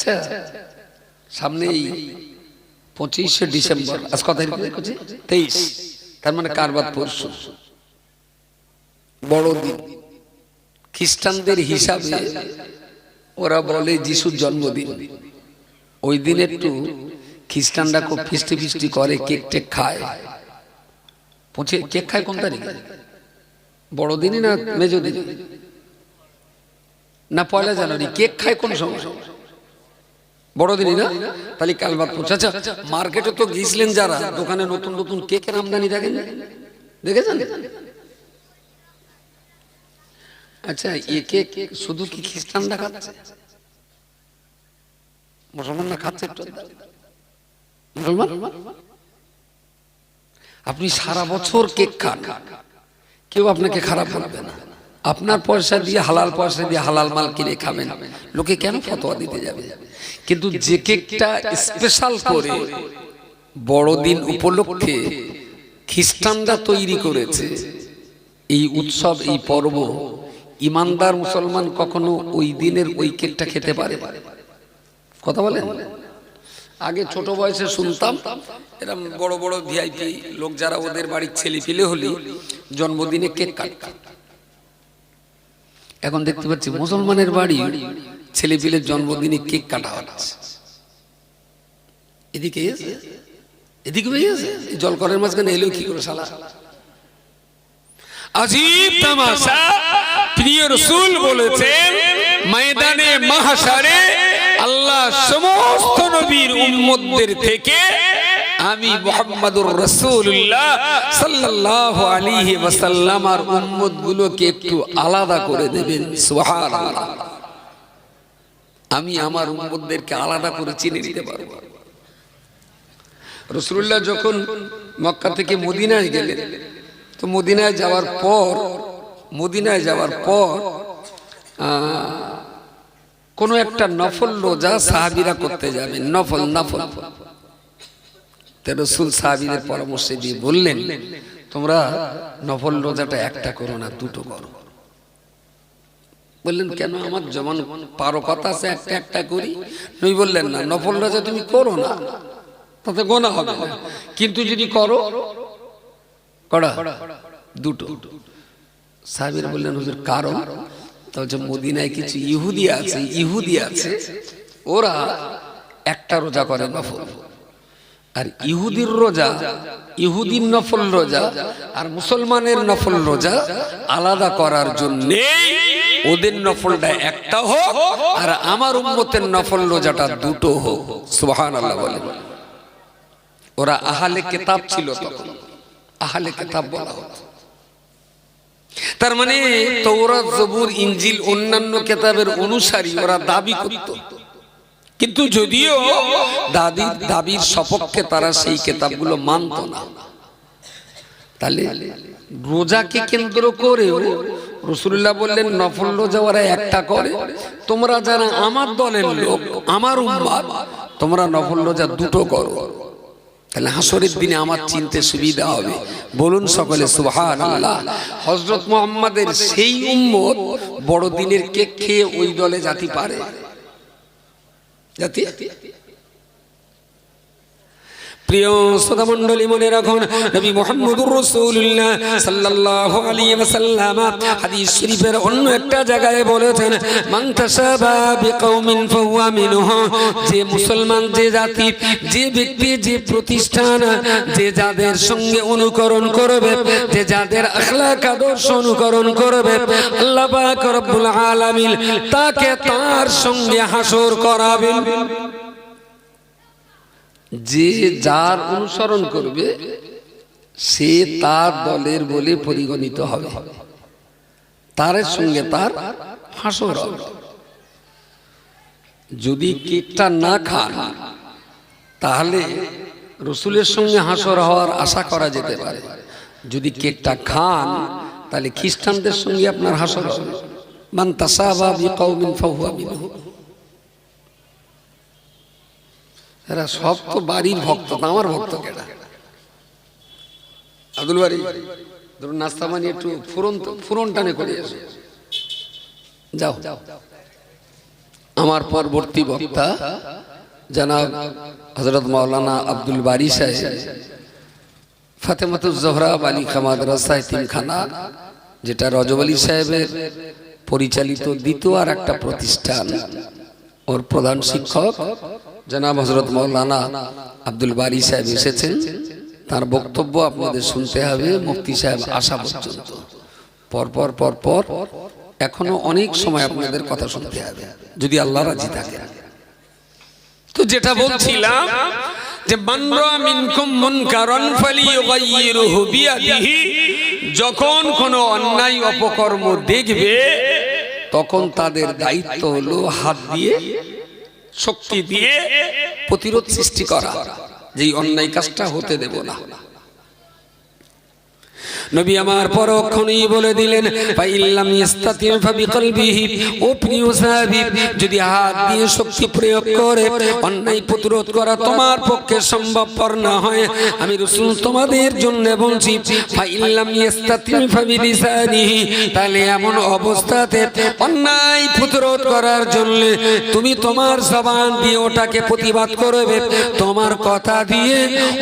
আচ্ছা সামনেই পঁচিশে ডিসেম্বর, আজ তারিখ? হচ্ছে তেইশ। তার মানে কারবাদ পরশু। বড়দিন খ্রিস্টানদের হিসাবে ওরা বলে যিশুর জন্মদিন। ওই দিন একটু খ্রিস্টানরা খুব ফিস্টি ফিস্টি করে, কেক টেক খায়? পৌঁছে কেক খায় কোন তারিখে? বড়দিনই না মেজো দিন না পয়লা জানুয়ারি? কেক খায় কোন সময়? বড়দিনই না? তাহলে কাল বাদ পৌঁছে আচ্ছা মার্কেটে তো গিয়েছিলেন যারা, দোকানে নতুন নতুন কেকের আমদানি দেখেন দেখেছেন? আচ্ছা এ কেক শুধু কি খ্রিস্টানরা খাচ্ছে? মুসলমানরা খাচ্ছে মুসলমান? আপনি সারা বছর কেক খান, কেউ আপনাকে খারাপ বলবে না। আপনার পয়সা দিয়ে, হালাল পয়সা দিয়ে হালাল মাল কিনে খাবেন। লোকে কেন ফতোয়া দিতে যাবে? কিন্তু যে কেকটা স্পেশাল করে বড়দিন উপলক্ষে খ্রিস্টানরা তৈরি করেছে, এই উৎসব, এই পর্ব ইমানদার মুসলমান কখনো ওই দিনের ওই কেকটা খেতে পারে? কথা বলেন। আগে ছোট বয়সে শুনতাম এরকম বড় বড় ভিআইপি লোক যারা ওদের বাড়ির ছেলে পিলে হলে জন্মদিনে কেক কাটতাম এখন দেখতে পাচ্ছি মুসলমানের বাড়ি ছেলে পিলের জন্মদিনে কেক কাটা হচ্ছে। এদিকে এদিকে জল করের মাঝখানে এলো কি করে শালা? আজীব তামাশা, প্রিয় রসুল বলেছেন, ময়দানে মাহাসারে আল্লাহ সমস্ত নবীর উম্মতদের থেকে আমি মোহাম্মদুর রসুল্লাহ সাল্লাল্লাহু আলাইহি ওয়াসাল্লাম আর উম্মত গুলোকে একটু আলাদা করে দেবেন, সুবহানাল্লাহ। আমি আমার উম্মতদেরকে আলাদা করে চিনে নিতে পারব। রসুল্লাহ যখন মক্কা থেকে মদিনায় গেলেন, তো মদিনায় যাওয়ার পর, মদিনায় যাওয়ার পর কোনো একটা নফল রোজা সাহাবিরা করতে যাবেন, নফল নফল। রসুল সাহাবিদের পরামর্শে দিয়ে বললেন, তোমরা নফল রোজাটা একটা করো না, দুটো করো। বললেন, কেন? আমার যেমন পারো কথা আছে, একটা একটা করি। নই বললেন, না, নফল রোজা তুমি করো না, তাতে গোনা হবে। কিন্তু যদি করো, করা, দুটো। সাহেবের বললেন, হুজুর, কারণ তা হচ্ছে মদিনায় কিছু ইহুদি আছে ইহুদি আছে, ওরা একটা রোজা করে নফল। আর ইহুদির রোজা, ইহুদির নফল রোজা আর মুসলমানের নফল রোজা আলাদা করার জন্য ওদের নফলটা একটা হোক আর আমার উম্মতের নফল রোজাটা দুটো হোক। সুবহান আল্লাহ বলে ওরা আহালে কেতাব ছিল তখন। আহালে কেতাব বলা হতো। তার মানে তৌরাত জবুর ইঞ্জিল অন্যান্য কেতাবের অনুসারী ওরা দাবি করত। কিন্তু যদিও দাদি দাবির সপক্ষে তারা সেই কেতাবগুলো মানত না। তাহলে রোজাকে কেন্দ্র করে রসুল্লাহ বললেন নফল রোজা ওরা একটা করে। তোমরা যারা আমার দলের লোক আমার উম্মাদ তোমরা নফল রোজা দুটো করো। তাহলে হাসরের দিনে আমার চিনতে সুবিধা হবে। বলুন সকলে সুবহান আল্লাহ হজরত মোহাম্মদের সেই উম্মত বড় দিনের কেক খেয়ে ওই দলে জাতি পারে। জাতি প্রিয় শ্রোতা মণ্ডলী মনে রাখুন, নবী মুহাম্মদুর রাসূলুল্লাহ সাল্লাল্লাহু আলাইহি ওয়াসাল্লাম হাদিস শরীফের অন্য একটা জায়গায় বলেছেন যে মুসলমান, যে জাতি, যে ব্যক্তি, যে প্রতিষ্ঠান, যে যাদের সঙ্গে অনুকরণ করবে, যে যাদের আখলাক আদর্শ অনুকরণ করবে, আল্লাহ রব্বুল আলামিন তাকে তার সঙ্গে হাসর করাবেন। যে যার অনুসরণ করবে, সে তার দলের বলে পরিগণিত হবে। তার সঙ্গে তার হাসর যদি কেকটা না খান, তাহলে রসুলের সঙ্গে হাসর হওয়ার আশা করা যেতে পারে। যদি কেকটা খান, তাহলে খ্রিস্টানদের সঙ্গে আপনার হাসর হবে। মান তাসাবা বিকৌমিন ফাহুয়া এরা সব তো বাড়ির ভক্ত না আমার ভক্ত কেটা আব্দুল বাড়ি ধরুন নাস্তা মানে একটু ফুরন ফুরন টানে করে এসো। যাও। আমার পরবর্তী বক্তা জানাব হজরত মাওলানা আব্দুল বারি সাহেব, ফাতেমাতুজ জহরা বালি খামাদ রাস্তায় তিনখানা, যেটা রজব আলী সাহেবের পরিচালিত দ্বিতীয় আর একটা প্রতিষ্ঠান, ওর প্রধান শিক্ষক জনাব হজরত মৌলানা আব্দুল বারি সাহেব এসেছেন। তার বক্তব্য আপনাদের শুনতে হবে মুফতি সাহেব আসা পর্যন্ত। পরপর পরপর এখনও অনেক সময় আপনাদের কথা শুনতে হবে, যদি আল্লাহ রাজি থাকে তো যেটা বলছিলাম যে, মানরা মিনকুম মুনকারান ফালিয়ুগাইয়িরহু বিয়াদিহি। যখন কোনো অন্যায় অপকর্ম দেখবে, তখন তাদের দায়িত্ব হলো হাত দিয়ে শক্তি দিয়ে প্রতিরোধ সৃষ্টি করা। যে এই অন্যায় কাজটা হতে দেব না। নবী আমার পরক্ষণেই বলে দিলেন ও প্রিয় সাহাবী, যদি হাত দিয়ে শক্তি প্রয়োগ করে, অন্যায় প্রতিরোধ করা তোমার পক্ষে সম্ভবপর না হয়, আমি রাসূল তোমাদের জন্য বলছি তাহলে এমন অবস্থাতে অন্যায় প্রতিরোধ করার জন্য তুমি তোমার জবান দিয়ে ওটাকে প্রতিবাদ করবে, তোমার কথা দিয়ে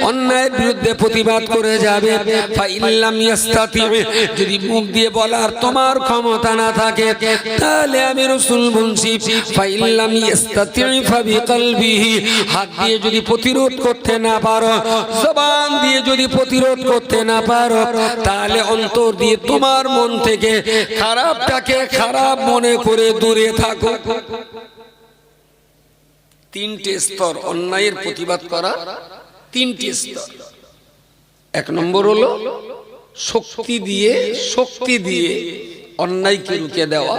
অন্যায়ের বিরুদ্ধে প্রতিবাদ করে যাবে, ফাইল্লাম যদি মুখ দিয়ে বলার তোমার ক্ষমতা না থাকে, তাহলে আমি রাসূল বলছি হাত দিয়ে যদি প্রতিরোধ করতে না পারো, জবান দিয়ে যদি প্রতিরোধ করতে না পারো, তাহলে অন্তর দিয়ে তোমার মন থেকে খারাপটাকে খারাপ মনে করে দূরে থাকো। তিনটে স্তর অন্যায়ের প্রতিবাদ করা, তিনটে স্তর। এক নম্বর হলো শক্তি দিয়ে শক্তি দিয়ে অন্যায়কে রুখে দেওয়া।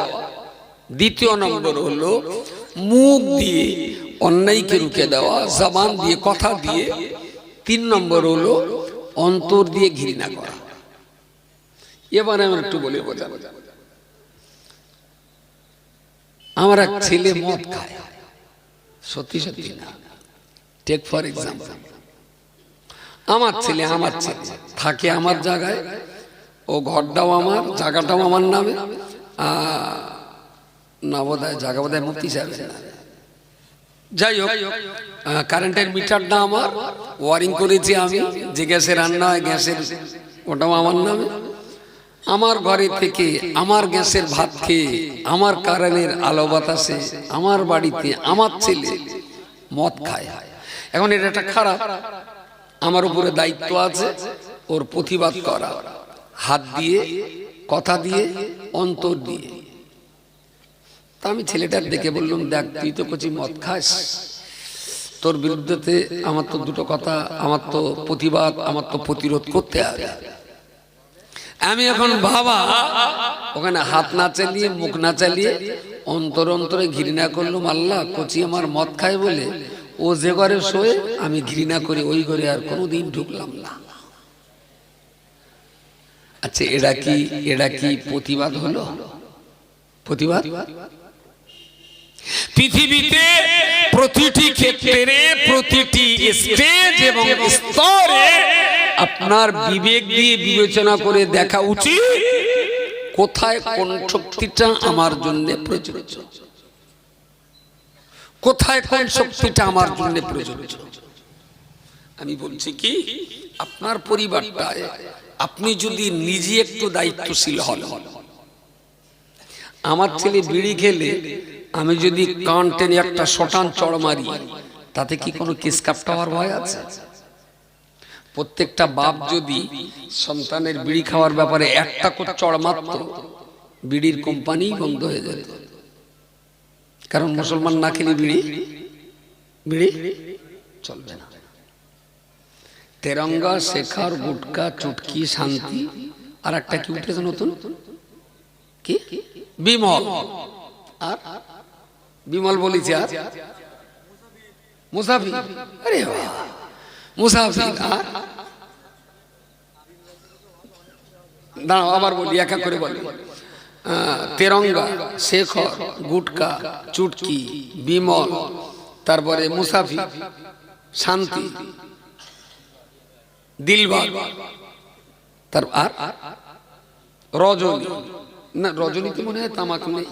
দ্বিতীয় নম্বর হলো মুখ দিয়ে অন্যায়কে রুখে দেওয়া, জবান দিয়ে, কথা দিয়ে। তিন নম্বর হলো অন্তর দিয়ে ঘৃণা করা। এবারে আমার একটু বলে বোঝাবো আমার এক ছেলে মদ খায়। সত্যি সত্যি না? টেক ফর এক্সাম্পল আমার ছেলে আমার ছেলে। থাকে আমার জায়গায়। ও ঘরটাও আমার জায়গাটাও আমার নামে। না বোধ জায়গা বোধ হয় মুক্তি সাহেব যাই হোক কারেন্টের মিটারটা আমার। ওয়ারিং করেছি আমি। যে গ্যাসে রান্না হয় গ্যাসের ওটাও আমার নামে। আমার ঘরে থেকে আমার গ্যাসের ভাত খেয়ে আমার কারেন্টের আলো বাতাসে আমার বাড়িতে আমার ছেলে মদ খায়। এখন এটা একটা খারাপ। আমার উপরে দায়িত্ব আছে, ওর প্রতিবাদ করা। হাত দিয়ে, কথা দিয়ে, অন্তর দিয়ে। তা আমি ছেলেটার দেখে বললাম, দেখ, তুই তো কচি মদ খাস। তোর বিরুদ্ধেতে আমার তো দুটো কথা, আমার তো প্রতিবাদ, আমার তো প্রতিরোধ করতে হবে। আমি এখন বাবা, ওখানে হাত না চালিয়ে, মুখ না চালিয়ে অন্তর অন্তরে ঘৃণা করলাম, আল্লাহ, কচি আমার মদ খায় বলে ও যে ঘরে শোয়ে, আমি ঘৃণা করি, ওই ঘরে আর কোনোদিন ঢুকলাম না। আচ্ছা এরা কি এরা কি প্রতিবাদ হলো? প্রতিবাদ? পৃথিবীতে প্রতিটি ক্ষেত্রে, প্রতিটি স্টেজ এবং স্তরে আপনার বিবেক দিয়ে বিবেচনা করে দেখা উচিত কোথায় কোন শক্তিটা আমার জন্য প্রযোজ্য। কোথায় কোন শক্তিটা আমার জন্য প্রযোজ্য আমি বলছি কি আপনার পরিবারটায় আপনি যদি নিজে একটু দায়িত্বশীল হন। আমার ছেলে বিড়ি খেলে আমি যদি কান টেনে একটা শটান চড় মারি তাতে কি কোনো কিসকাপটা হওয়ার ভয় আছে? প্রত্যেকটা বাপ যদি সন্তানের বিড়ি খাওয়ার ব্যাপারে একটা করে চড় মারত বিড়ির কোম্পানি বন্ধ হয়ে যেত। কারণ মুসলমান না খেলে বিড়ি? বিড়ি? চলবে না। তেরঙ্গা শেখার গুটকা চুটকি শান্তি। আর একটা কি উঠেছে নতুন? কি বিমল। আর? বিমল বলেছি আর? মুসাফির। আরে বাবা। মুসাফির। আর? দাঁড়াও আবার বলি একা করে বলি। তেরঙ্গা, শেখর, গুটকা, চুটকি, বিমল, তারপরে মুসাফি, শান্তি, দিলবাগ, তার আর? রজনী। না রজনীতে মনে হয় তামাক নেই।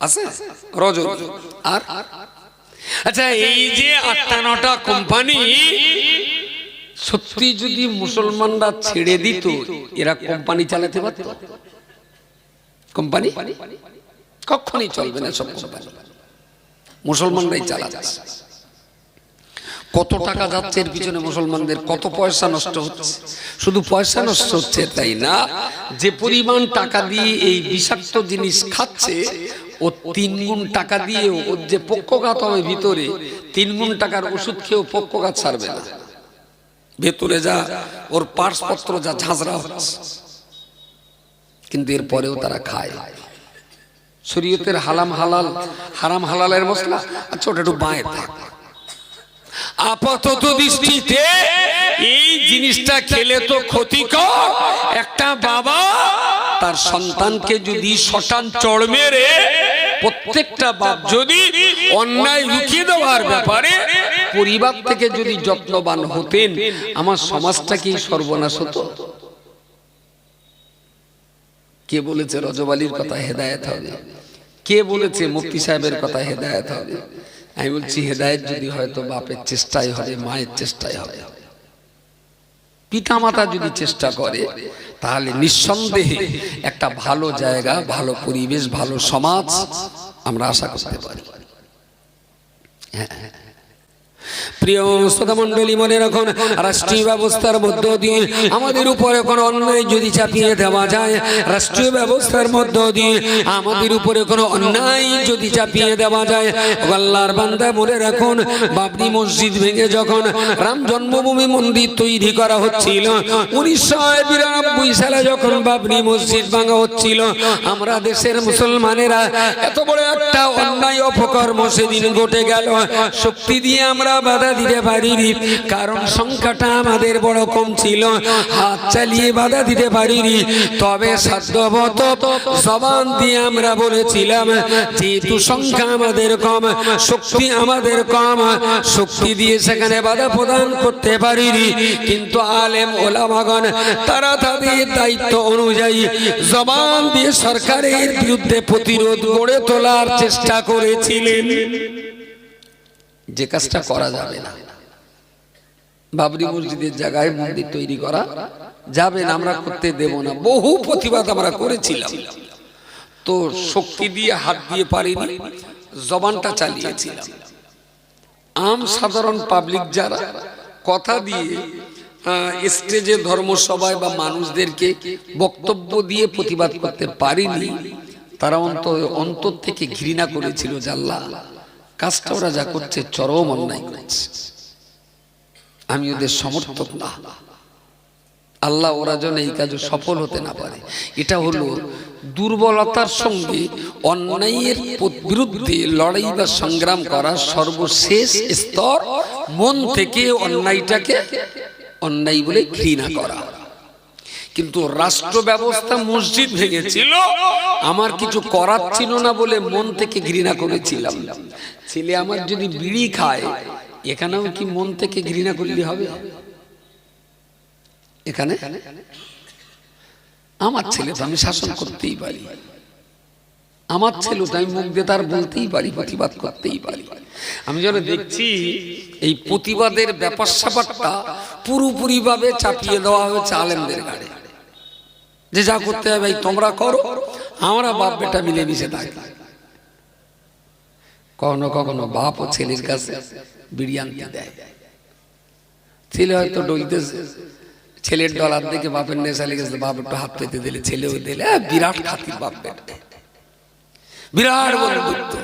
আছে? রজত আর? আচ্ছা এই যে আটটা নটা কোম্পানি, সত্যি যদি মুসলমানরা ছেড়ে দিত, এরা কোম্পানি চালাতে পারত? কোম্পানি? কখনই চলবে না সব কোম্পানি। মুসলমানরাই চালাচ্ছে কত টাকা যাচ্ছে এর পিছনে মুসলমানদের, কত পয়সা নষ্ট হচ্ছে। শুধু পয়সা নষ্ট হচ্ছে, তাই না? যে পরিমাণ টাকা দিয়ে এই বিষাক্ত জিনিস খাচ্ছে, ও তিন গুণ টাকা দিয়ে ওর যে পক্ষঘাত হবে ভিতরে, তিন গুণ টাকার ওষুধ খেয়েও পক্ষঘাত ছাড়বে না। ভেতরে যা, ওর পার্সপত্র যা ঝাঁঝরা হচ্ছে। কিন্তু এরপরেও তারা খায়। শরীয়তের হালাম হালাল, হারাম হালালের মশলা আচ্ছা ওটা একটু বাঁয়ে থাক আপাতত দৃষ্টিতে এই জিনিসটা খেলে তো ক্ষতিকর একটা বাবা তার সন্তানকে যদি শটান চড় মেরে প্রত্যেকটা বাপ যদি অন্যায় রুখিয়ে দেওয়ার ব্যাপারে পরিবার থেকে যদি যত্নবান হতেন, আমার সমাজটা কি সর্বনাশ হতো। কে বলেছে রজবালির কথা হেদায়েত হবে? কে বলেছে মুফতি সাহেবের কথা হেদায়েত হবে? আমি বলছি, হেদায়েত যদি হয়তো বাপের চেষ্টাই হবে, মায়ের চেষ্টাই হবে। পিতা মাতা যদি চেষ্টা করে, তাহলে নিঃসন্দেহে একটা ভালো জায়গা, ভালো পরিবেশ, ভালো সমাজ আমরা আশা করতে পারি। হ্যাঁ। প্রিয় মনে রাখুন, রাষ্ট্রীয় ব্যবস্থার মধ্য দিয়ে আমাদের উপরে কোনো অন্যায় যদি চাপিয়ে দেওয়া যায়, রাষ্ট্রীয় ব্যবস্থার মধ্য দিয়ে আমাদের উপরে কোনো অন্যায় যদি চাপিয়ে দেওয়া যায় বান্দা, মনে রাখুন, বাবরি মসজিদ ভেঙে যখন রাম জন্মভূমি মন্দির তৈরি করা হচ্ছিল, উনিশশো বিরানব্বই সালে যখন বাবরি মসজিদ ভাঙা হচ্ছিল, আমরা দেশের মুসলমানেরা এত বড় একটা অন্যায় অপকর্ম সেদিন ঘটে গেল, শক্তি দিয়ে আমরা বাধা দিতে পারিনি। কারণ সংখ্যাটা আমাদের বড় কম ছিল। হাত চালিয়ে বাধা দিতে পারিনি। তবে সাধ্যবত জবান দিয়ে আমরা বলেছিলাম, যেহেতু সংখ্যা আমাদের কম, শক্তি আমাদের কম, শক্তি দিয়ে সেখানে বাধা প্রদান করতে পারিনি। কিন্তু আলেম ওলামাগণ তারা তাদের দায়িত্ব অনুযায়ী জবান দিয়ে সরকারের বিরুদ্ধে প্রতিরোধ গড়ে তোলার চেষ্টা করেছিলেন। যে কাজটা করা যাবে না। বাবরি মসজিদের জায়গায় মন্দির তৈরি করা যাবে না, আমরা করতে দেব না। বহু প্রতিবাদ আমরা করেছিলাম। তো শক্তি দিয়ে, হাত দিয়ে পারিনি, জবানটা চালিয়েছিলাম। আম সাধারণ পাবলিক যারা, কথা দিয়ে স্টেজে ধর্মসভায় বা মানুষদেরকে বক্তব্য দিয়ে প্রতিবাদ করতে পারিনি, তারা অন্তর অন্তর থেকে ঘৃণা করেছিল জাল্লা কাজটা ওরা যা করছে চরম অন্যায় করছে। আমি ওদের সমর্থক না। আল্লাহ ওরা যেন এই কাজে সফল হতে না পারে। এটা হলো দুর্বলতার সঙ্গে অন্যায়ের বিরুদ্ধে লড়াই বা সংগ্রাম করার সর্বশেষ স্তর মন থেকে অন্যায়টাকে অন্যায় বলে ঘৃণা করা। কিন্তু রাষ্ট্র ব্যবস্থা মসজিদ ভেঙেছিল। আমার কিছু করার ছিল না বলে মন থেকে ঘৃণা করেছিলাম। ছেলে আমার যদি বিড়ি খায়, এখানেও কি মন থেকে ঘৃণা করলে হবে? এখানে? আমার ছেলে তো আমি শাসন করতেই পারি। আমার ছেলে তো আমি মুখ দিয়ে তার বলতেই পারি, প্রতিবাদ করতেই পারি। আমি যেন দেখছি, এই প্রতিবাদের ব্যাপার স্যাপারটা পুরোপুরি ভাবে চাপিয়ে দেওয়া হয়েছে আলেমদের গাড়ি যে যা করতে হবে তোমরা করো। আমরা বাপ বেটা মিলে মিশে থাকি। কখনো কখনো বাপ ও ছেলের কাছে বিরিয়ানি দেয়। ছেলে হয়তো ডলতেছে। ছেলের ডলার দেখে বাপের নেশা লেগেছে, বাপ একটু হাত পেতে দিলে, ছেলেও দিলে বিরাট খাতির বাপ বেটা। বিরাট বন্ধুত্ব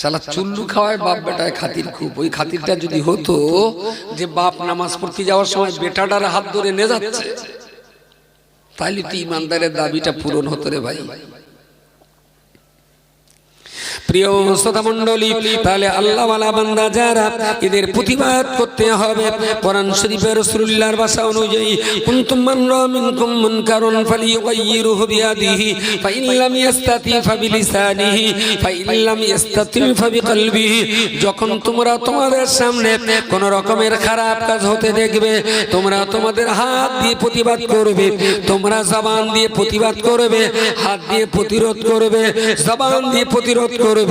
শালা চুল্লু খাওয়ায় বাপ বেটায় খাতির খুব। ওই খাতিরটা যদি হতো যে বাপ নামাজ পড়তে যাওয়ার সময় বেটাটার হাত ধরে নে যাচ্ছে। তাইলে তো ইমানদারের দাবিটা পূরণ হতো রে ভাই। প্রিয় শ্রোতা তাহলে বান্দা যারা এদের প্রতিবাদ করতে হবে, কোরআন শরীফের ভাষা অনুযায়ী মান মিনকুম মুনকারুন বিয়াদিহি, ফাইন লাম ফাবিলিসানিহি, ফাইন লাম ফাবিকলবিহি, যখন তোমরা তোমাদের সামনে কোন রকমের খারাপ কাজ হতে দেখবে, তোমরা তোমাদের হাত দিয়ে প্রতিবাদ করবে, তোমরা জবান দিয়ে প্রতিবাদ করবে, হাত দিয়ে প্রতিরোধ করবে, জবান দিয়ে প্রতিরোধ করবে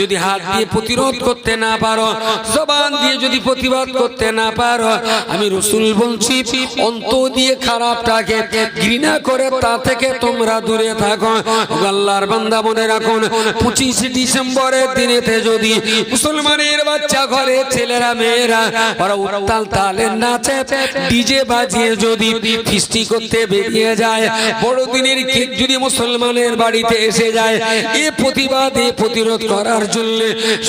যদি হাত দিয়ে প্রতিরোধ করতে না পারো, জবান দিয়ে যদি প্রতিবাদ করতে না পারো, আমি রসুল বলছি, অন্ত দিয়ে খারাপটাকে ঘৃণা করে তা থেকে তোমরা দূরে থাকো। বান্দা মনে রাখুন, পঁচিশে ডিসেম্বরের দিনেতে যদি মুসলমানের বাচ্চা ঘরে ছেলেরা, মেয়েরা, ওরা উত্তাল তালে নাচে, ডিজে বাজিয়ে যদি ফিস্টি করতে বেরিয়ে যায়, বড়দিনের কেক যদি মুসলমানের বাড়িতে এসে যায়, এ প্রতিবাদ এ প্রতিরোধ করার জন্য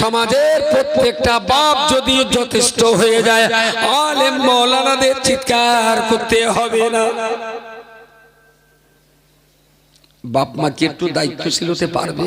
সমাজের প্রত্যেকটা বাপ যদি যথেষ্ট হয়ে যায়, আলেম মৌলানাদের চিৎকার করতে হবে না। বাপ মা কি একটু দায়িত্বশীল হতে পারবে?